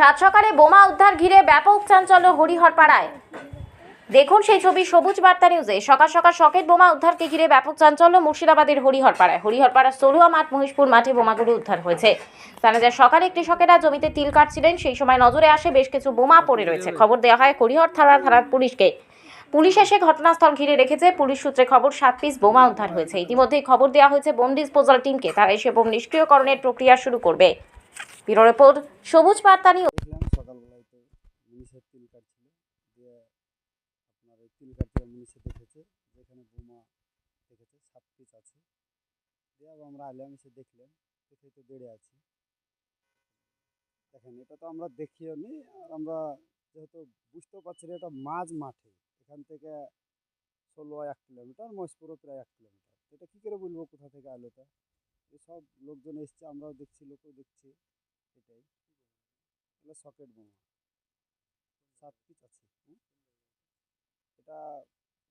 সাত সকালে বোমা উদ্ধার ঘিরে ব্যাপক চাঞ্চল্য হরিহর পাড়ায় দেখুন সেই ছবি সবুজ বার্তা নিউজে। সকাল সকাল সকেট বোমা উদ্ধারকে ঘিরে ব্যাপক চাঞ্চল্য মুর্শিদাবাদের হরিহর পাড়ায় হরিহর পাড়ার সরুয়া মাঠ মহিষপুর মাঠে বোমাগুলো উদ্ধার হয়েছে। জানা যায়, সকালে কৃষকেরা জমিতে তিল কাটছিলেন, সেই সময় নজরে আসে বেশ কিছু বোমা পড়ে রয়েছে। খবর দেওয়া হয়, হরিহর থানার থানার পুলিশকে। পুলিশ এসে ঘটনাস্থল ঘিরে রেখেছে। পুলিশ সূত্রে খবর, সাত পিস বোমা উদ্ধার হয়েছে। ইতিমধ্যেই খবর দেওয়া হয়েছে, বোম ডিসপোজাল টিমকে। তারা এসে বোম নিষ্ক্রিয়করণের প্রক্রিয়া শুরু করবে। ব্যুরো রিপোর্ট, সবুজ বার্তা নিউজ। মুনিশের তিল কাটছিল, দিয়ে আপনার ওই তিল কাটতে মুনিশে দেখেছে, যেখানে বোমা দেখেছে, সাত পিস আছে। দিয়ে আবার আমরা আইলাম, এসে দেখলাম দেখে তো বেড়ে আছি। দেখেন, এটা তো আমরা দেখিও নি, আর আমরা যেহেতু বুঝতেও পারছি না, এটা মাঝ মাঠে, এখান থেকে ষোলো এক কিলোমিটার, মহেশপুরও প্রায় এক কিলোমিটার। এটা কী করে বলব, কোথা থেকে আলো এটা? সব লোকজন এসছে, আমরাও দেখছি, লোকও দেখছি, এটাই। এগুলো সকেট বোমা। সাত পিস আছে এটা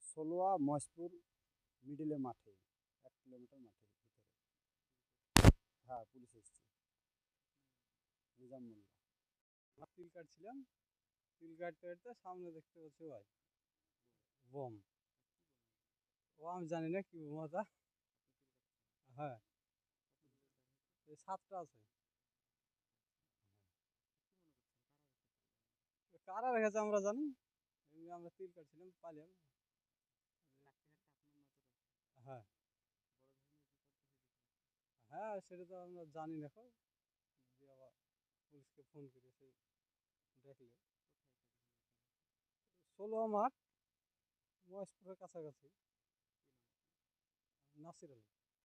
ষোলোয়া মহেশপুর, মিডিলে মাঠে, এক কিলোমিটার মাঠের ভিতরে। হ্যাঁ পুলিশ এসছে। নিজাম মোল্লা কাটছিলাম। তিল কাটতে সামনে দেখতে পাচ্ছি ভাই, বোম। ও, আমি জানি না কি বোমাটা হ্যাঁ। সাতটা আছে। কারা রেখেছে আমরা জানি আমরা তিল কাটছিলাম পালিয়াম হ্যাঁ। হ্যাঁ সেটা তো আমরা জানি না এখন। দিয়ে আবার পুলিশকে ফোন করে সেই দেখলে। ষোলো মাঠ, মহেশপুরের কাছাকাছি। নাসির আলী।